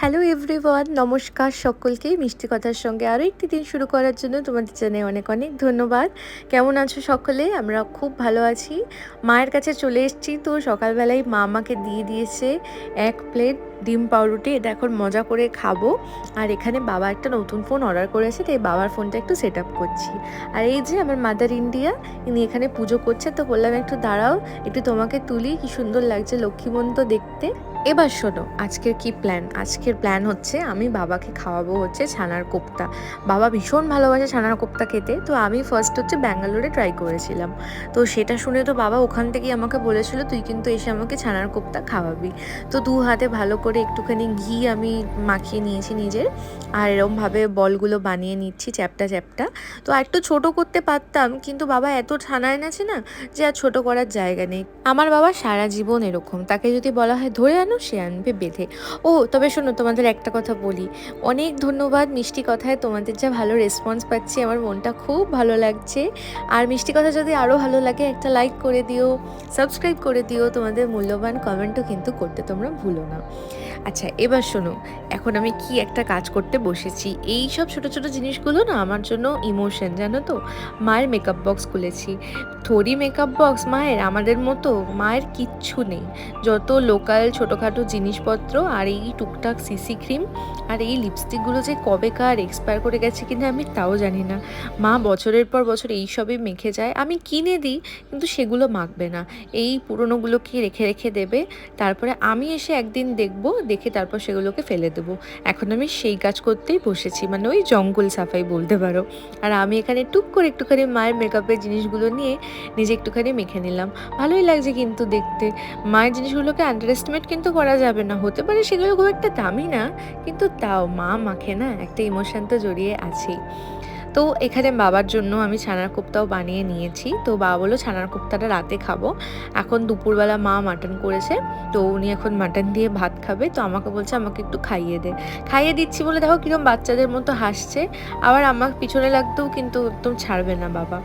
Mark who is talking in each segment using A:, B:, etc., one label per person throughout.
A: Hello everyone নমস্কার সকলকে মিষ্টি কথার সঙ্গে আরও একটি দিন শুরু করার জন্য তোমাদের জানাই অনেক অনেক ধন্যবাদ। কেমন আছো সকলে? আমরা খুব ভালো আছি। মায়ের কাছে চলে এসেছি তো সকালবেলায় মা আমাকে দিয়ে দিয়েছে এক প্লেট ডিম পাউরুটি। এটা এখন মজা করে খাব। আর এখানে বাবা একটা নতুন ফোন অর্ডার করেছে, তাই বাবার ফোনটা একটু সেট আপ করছি। আর এই যে আমার মাদার ইন্ডিয়া ইনি এখানে পুজো করছে, তো বললাম একটু দাঁড়াও, একটু তোমাকে তুলি, কি সুন্দর লাগছে লক্ষ্মীমন্ত দেখতে। এবার শোনো, আজকের কি প্ল্যান আজকের প্ল্যান হচ্ছে আমি বাবাকে খাওয়াবো হচ্ছে ছানার কোপ্তা। বাবা ভীষণ ভালোবাসে ছানার কোপ্তা খেতে, তো আমি ফার্স্ট হচ্ছে ব্যাঙ্গালোরে ট্রাই করেছিলাম। তো সেটা শুনে তো বাবা ওখান থেকেই আমাকে বলেছিল, তুই কিন্তু এসে আমাকে ছানার কোপ্তা খাওয়াবি। তো দু হাতে ভালো করে একটুখানি ঘি আমি মাখিয়ে নিয়েছি নিজের, আর এরমভাবে বলগুলো বানিয়ে নিচ্ছি চ্যাপটা চ্যাপটা। তো আর একটু ছোটো করতে পারতাম, কিন্তু বাবা এত ছানা এনেছে না যে আর ছোটো করার জায়গা নেই। আমার বাবা সারা জীবন এরকম, তাকে যদি বলা হয়, ধরে আনো সে আনবে বেঁধে। ও, তবে শোনো, তোমাদের একটা কথা বলি। অনেক ধন্যবাদ মিষ্টি কথায়, তোমাদের যা ভালো রেসপন্স পাচ্ছি, আমার মনটা খুব ভালো লাগছে। আর মিষ্টি কথা যদি আরও ভালো লাগে, একটা লাইক করে দিও সাবস্ক্রাইব করে দিও, তোমাদের মূল্যবান কমেন্টও কিন্তু করতে তোমরা ভুলো না। আচ্ছা এবার শোনো, এখন আমি কি একটা কাজ করতে বসেছি। এই সব ছোটো ছোটো জিনিসগুলো না, আমার জন্য ইমোশন জানো তো? মায়ের মেকআপ বক্স খুলেছি। থরি মেকআপ বক্স মায়ের, আমাদের মতো মায়ের কিচ্ছু নেই। যত লোকাল ছোটোখাটো জিনিসপত্র আর এই টুকটাক সিসি ক্রিম আর এই লিপস্টিকগুলো যে কবেকার এক্সপায়ার করে গেছে কিনা আমি তাও জানি না। মা বছরের পর বছর এই সবই মেখে যায়। আমি কিনে দিই, কিন্তু সেগুলো মাখবে না। এই পুরনোগুলোকে রেখে রেখে দেবে। তারপরে আমি এসে একদিন দেখব, দেখে তারপর সেগুলোকে ফেলে দেবো। এখন আমি সেই কাজ করতেই বসেছি মানে ওই জঙ্গল সাফাই বলতে পারো। আর আমি এখানে টুক করে একটুখানি মায়ের মেকআপের জিনিসগুলো নিয়ে নিজে একটুখানি মেখে নিলাম। ভালোই লাগছে কিন্তু দেখতে। মায়ের জিনিসগুলোকে আন্ডার এস্টিমেট কিন্তু করা যাবে না। হতে পারে সেগুলো খুব একটা দামি না, কিন্তু তাও মা মাখে না, একটা ইমোশান তো জড়িয়ে আছেই। তো এখানে বাবার জন্য আমি ছানার কোপ্তাও বানিয়ে নিয়েছি। তো বাবা বলল, ছানার কোপ্তাটা রাতে খাব। এখন দুপুরবেলা মা মাটন করেছে। তো উনি এখন মাটন দিয়ে ভাত খাবে। তো আমাকে বলছে, আমাকে একটু খাইয়ে দে। খাইয়ে দিচ্ছি বলে দেখো কীরকম বাচ্চাদের মতো হাসছে। আবার আমার পিছনে লাগতেও কিন্তু একদম ছাড়বে না বাবা।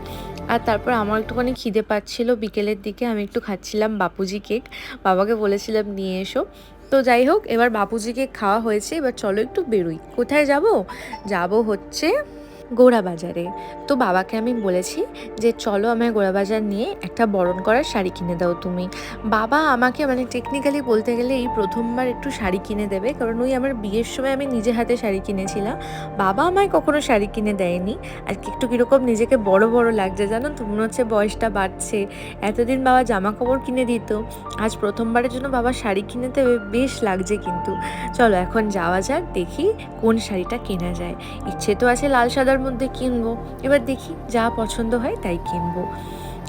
A: আর তারপর আমার একটুখানি খিদে পাচ্ছিল বিকেলের দিকে, আমি একটু খাচ্ছিলাম বাপুজি কেক। বাবাকে বলেছিলাম, নিয়ে এসো। তো যাই হোক, এবার বাপুজি কেক খাওয়া হয়েছে, এবার চলো একটু বেরোই। কোথায় যাব? যাব হচ্ছে গোড়া বাজারে তো বাবাকে আমি বলেছি যে, চলো আমায় গোড়া বাজার নিয়ে একটা বরণ করার শাড়ি কিনে দাও তুমি। বাবা আমাকে মানে টেকনিক্যালি বলতে গেলে এই প্রথমবার একটু শাড়ি কিনে দেবে, কারণ ওই আমার বিয়ের সময় আমি নিজে হাতে শাড়ি কিনেছিলাম। বাবা আমায় কখনো শাড়ি কিনে দেয়নি। আর কি একটু কীরকম নিজেকে বড় বড় লাগছে জানো তো, মনে হচ্ছে বয়সটা বাড়ছে। এতদিন বাবা জামা কাপড় কিনে দিত। আজ প্রথমবারের জন্য বাবা শাড়ি কিনে দেবে, বেশ লাগছে কিন্তু। চলো এখন যাওয়া যাক, দেখি কোন শাড়িটা কেনা যায়। ইচ্ছে তো আছে লাল সাদার মধ্যে কিনবো। এবার দেখি যা পছন্দ হয় তাই কিনবো।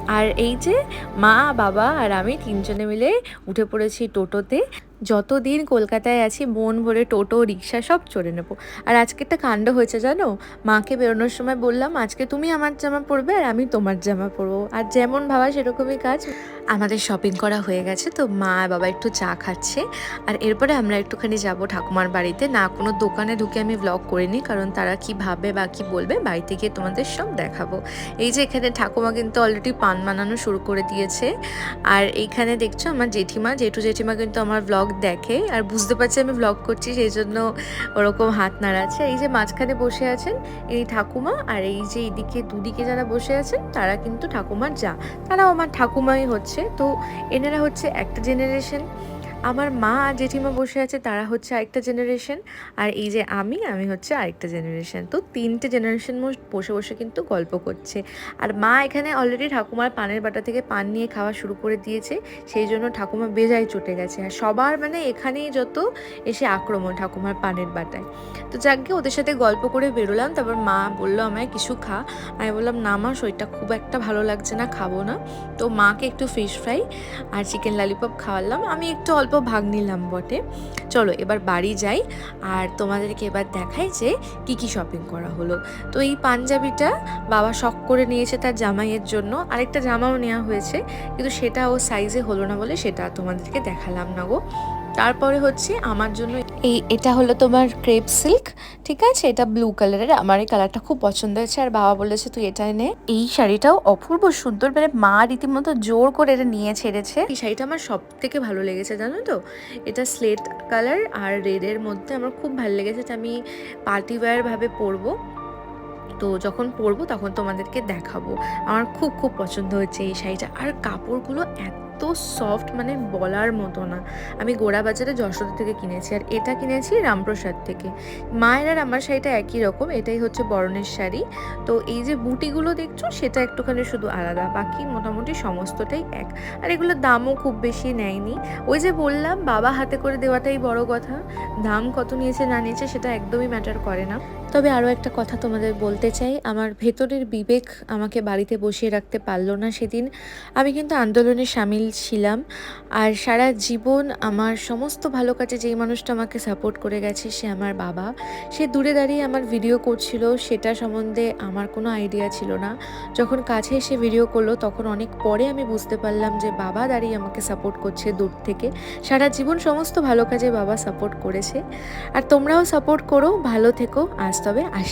A: আর এই যে মা, বাবা আর আমি তিনজনে মিলে উঠে পড়েছি টোটোতে। যতদিন কলকাতায় আছি, মন ভরে টোটো, রিক্সা সব চড়ে নেব। আর আজকে একটা কাণ্ড হয়েছে, জানো? মাকে বেরোনোর সময় বললাম, আজকে তুমি আমার জামা পরবে আর আমি তোমার জামা পরবো। আর যেমন ভাবা সেরকমই কাজ। আমাদের শপিং করা হয়ে গেছে, তো মা বাবা একটু চা খাচ্ছে। আর এরপরে আমরা একটুখানি যাব ঠাকুমার বাড়িতে। না, কোনো দোকানে ঢুকে আমি ব্লগ করিনি, কারণ তারা কি ভাবে বা কি বলবে, বাড়িতে গিয়ে তোমাদের সব দেখাবো। এই যে এখানে ঠাকুমা কিন্তু অলরেডি পান বানানো শুরু করে দিয়েছে। আর এইখানে দেখছ আমার জেঠিমা। জেঠু জেঠিমা কিন্তু আমার ব্লগ দেখে আর বুঝতে পারছে আমি ব্লগ করছি, সেই জন্য ওরকম হাত নাড়াচ্ছে। এই যে মাঝখানে বসে আছেন এই ঠাকুমা আর এই যে এইদিকে দুদিকে যারা বসে আছেন, তারা কিন্তু ঠাকুমার যা। তারাও আমার ঠাকুমাই হচ্ছে। তো এনারা হচ্ছে একটা জেনারেশন আমার মা আর জেঠিমা বসে আছে, তারা হচ্ছে আরেকটা জেনারেশন আর এই যে আমি আমি হচ্ছে আরেকটা জেনারেশন তো তিনটে জেনারেশন বসে বসে কিন্তু গল্প করছে। আর মা এখানে অলরেডি ঠাকুমার পানের বাটা থেকে পান নিয়ে খাওয়া শুরু করে দিয়েছে, সেই জন্য ঠাকুমা বেজায় চটে গেছে। আর সবার মানে এখানেই যত এসে আক্রমণ ঠাকুমার পানের বাটায়। তো যাকে ওদের সাথে গল্প করে বেরোলাম, তারপর মা বলল আমায়, কিছু খা। আমি বললাম, না মা, শরীরটা খুব একটা ভালো লাগছে না, খাব না। তো মাকে একটু ফিশ ফ্রাই আর চিকেন লালিপপ খাওয়ালাম। আমি একটু অল্প ভাগ নিলাম বটে। চলো, এবার বাড়ি যাই। আর তোমাদেরকে এবার দেখাই যে কি কি শপিং করা হলো। তো এই পাঞ্জাবিটা বাবা শখ করে নিয়েছে তার জামাইয়ের জন্য। আরেকটা জামাও নেওয়া হয়েছে, কিন্তু সেটা ও সাইজে হলো না বলে সেটা তোমাদেরকে দেখালাম না গো। তারপরে হচ্ছে আমার জন্য এই, এটা হলো তোমার ক্রেপ সিল্ক ঠিক আছে? এটা ব্লু কালারের আমার এই কালারটা খুব পছন্দ হয়েছে। আর বাবা বলেছে, তুই এটাই নে। এই শাড়িটাও অপূর্ব সুন্দর। মানে মা রীতিমতো জোর করে এটা নিয়ে ছেড়েছে। এই শাড়িটা আমার সব থেকে ভালো লেগেছে, জানো তো? এটা স্লেট কালার আর রেডের মধ্যে আমার খুব ভালো লেগেছে এটা আমি পার্টি ওয়্যার ভাবে পরবো। তো যখন পরবো তখন তোমাদেরকে দেখাবো। আমার খুব খুব পছন্দ হয়েছে এই শাড়িটা। আর কাপড়গুলো এত সফট মানে বলার মতো না। আমি গোড়া বাজারে যশোদা থেকে কিনেছি আর এটা কিনেছি রামপ্রসাদ থেকে। মায়ের আর আমার শাড়িটা একই রকম, এটাই হচ্ছে বরণের শাড়ি। তো এই যে বুটিগুলো দেখছ, সেটা একটুখানি শুধু আলাদা, বাকি মোটামুটি সমস্তটাই এক। আর এগুলোর দামও খুব বেশি নেয়নি। ওই যে বললাম, বাবা হাতে করে দেওয়াটাই বড় কথা। দাম কত নিয়েছে, না নিয়েছে, সেটা একদমই ম্যাটার করে না। তবে আরও একটা কথা তোমাদের বলতে চাই, আমার ভেতরের বিবেক আমাকে বাড়িতে বসিয়ে রাখতে পারল না সেদিন। আমি কিন্তু আন্দোলনে সামিল ছিলাম। আর সারা জীবন আমার সমস্ত ভালো কাজে যেই মানুষটা আমাকে সাপোর্ট করে গেছে সে আমার বাবা। সে দূরে দাঁড়িয়ে আমার ভিডিও করছিল, সেটা সম্বন্ধে আমার কোনো আইডিয়া ছিল না। যখন কাছে এসে ভিডিও করল, তখন অনেক পরে আমি বুঝতে পারলাম যে বাবা দাঁড়িয়ে আমাকে সাপোর্ট করছে দূর থেকে। সারা জীবন সমস্ত ভালো কাজে বাবা সাপোর্ট করেছে। আর তোমরাও সাপোর্ট করো, ভালো থেকো। আজ তবে আসি